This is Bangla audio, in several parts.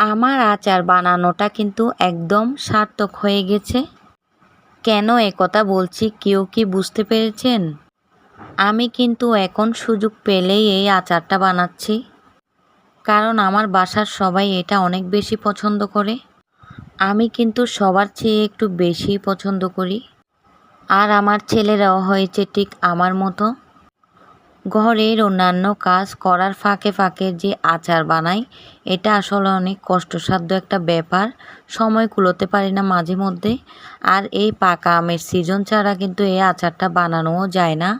আমার আচার বানানোটা কিন্তু একদম সার্থক হয়ে গেছে। কেন একথা বলছি কেউ কি বুঝতে পেরেছেন? আমি কিন্তু এখন সুযোগ পেলেই এই আচারটা বানাচ্ছি। কারণ আমার বাসার সবাই এটা অনেক বেশি পছন্দ করে। আমি কিন্তু সবার চেয়ে একটু বেশি পছন্দ করি। আর আমার ছেলেরাও হয়েছে ঠিক আমার মতো। ঘরের অন্যান্য কাজ করার ফাঁকে ফাঁকে যে আচার বানাই, এটা আসলে অনেক কষ্টসাধ্য একটা ব্যাপার। সময় কুলোতে পারি না মাঝে মধ্যে। আর এই পাকা আমের সিজন ছাড়া কিন্তু এই আচারটা বানানোও যায় না।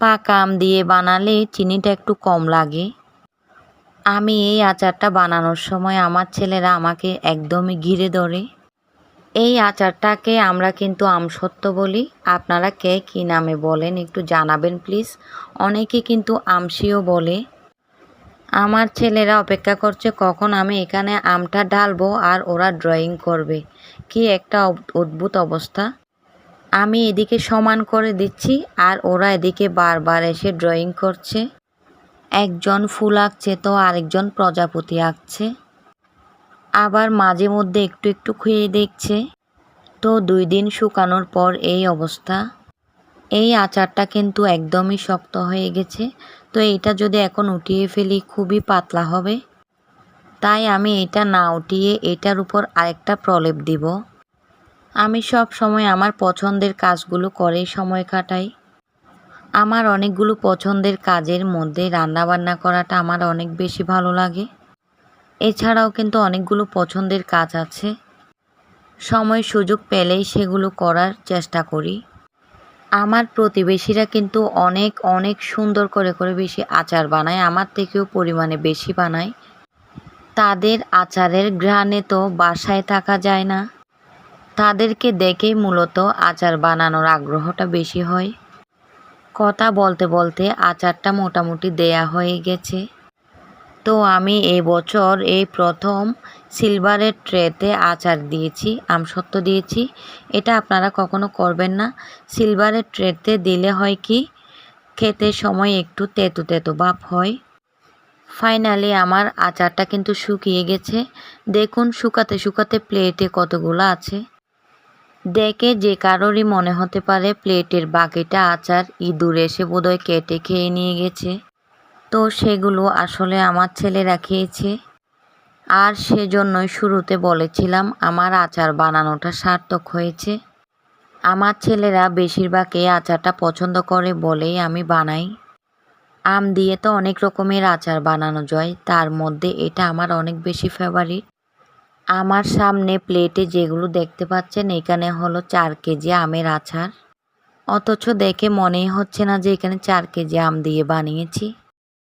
পাকা আম দিয়ে বানালে চিনিটা একটু কম লাগে। আমি এই আচারটা বানানোর সময় আমার ছেলেরা আমাকে একদমই ঘিরে ধরে। এই আচারটাকে আমরা কিন্তু আমসত্ত্ব বলি। আপনারা কে কী নামে বলেন একটু জানাবেন, প্লিজ। অনেকে কিন্তু আমসিও বলে। আমার ছেলেরা অপেক্ষা করছে কখন আমি এখানে আমটা ঢালবো আর ওরা ড্রয়িং করবে। কি একটা অদ্ভুত অবস্থা। আমি এদিকে সমান করে দিচ্ছি আর ওরা এদিকে বারবার এসে ড্রয়িং করছে। একজন ফুল আঁকছে তো আরেকজন প্রজাপতি আঁকছে। আবার মাঝে মধ্যে একটু একটু খুঁয়ে দেখছে। তো দুই দিন শুকানোর পর এই অবস্থা। এই আচারটা কিন্তু একদমই শক্ত হয়ে গেছে। তো এটা যদি এখন উঠিয়ে ফেলি, খুবই পাতলা হবে। তাই আমি এটা না উঠিয়ে এটার উপর আরেকটা প্রলেপ দিব। আমি সব সময় আমার পছন্দের কাজগুলো করে সময় কাটাই। আমার অনেকগুলো পছন্দের কাজের মধ্যে রান্নাবান্না করাটা আমার অনেক বেশি ভালো লাগে। এছাড়াও কিন্তু অনেকগুলো পছন্দের কাজ আছে। সময় সুযোগ পেলেই সেগুলো করার চেষ্টা করি। আমার প্রতিবেশীরা কিন্তু অনেক অনেক সুন্দর করে করে বেশি আচার বানায়, আমার থেকেও পরিমাণে বেশি বানায়। তাদের আচারের ঘ্রাণে তো বাসায় থাকা যায় না। তাদেরকে দেখেই মূলত আচার বানানোর আগ্রহটা বেশি হয়। কথা বলতে বলতে আচারটা মোটামুটি দেয়া হয়ে গেছে। তো আমি এই বছর এই প্রথম সিলভারের ট্রেতে আচার দিয়েছি আমসত্ত্ব দিয়েছি। এটা আপনারা কখনো করবেন না। সিলভারের ট্রেতে দিলে হয় কি, খেতে সময় একটু তেতো তেতো ভাব হয়। ফাইনালি আমার আচারটা কিন্তু শুকিয়ে গেছে। দেখুন শুকাতে শুকাতে প্লেটে কতগুলো আছে। দেখে যে কারোরই মনে হতে পারে প্লেটের বাকিটা আচার ইঁদুর এসে বোধহয় কেটে খেয়ে নিয়ে গেছে। তো সেগুলো আসলে আমার ছেলেরা খেয়েছে আর সেজন্যই শুরুতে বলেছিলাম আমার আচার বানানোটা সার্থক হয়েছে। আমার ছেলেরা বেশিরভাগ এই আচারটা পছন্দ করে বলেই আমি বানাই। আম দিয়ে তো অনেক রকমের আচার বানানো যায়, তার মধ্যে এটা আমার অনেক বেশি ফেভারিট আমার সামনে প্লেটে যেগুলো দেখতে পাচ্ছেন, এখানে হলো চার কেজি আমের আচার। অথচ দেখে মনেই হচ্ছে না যে এখানে চার কেজি আম দিয়ে বানিয়েছি।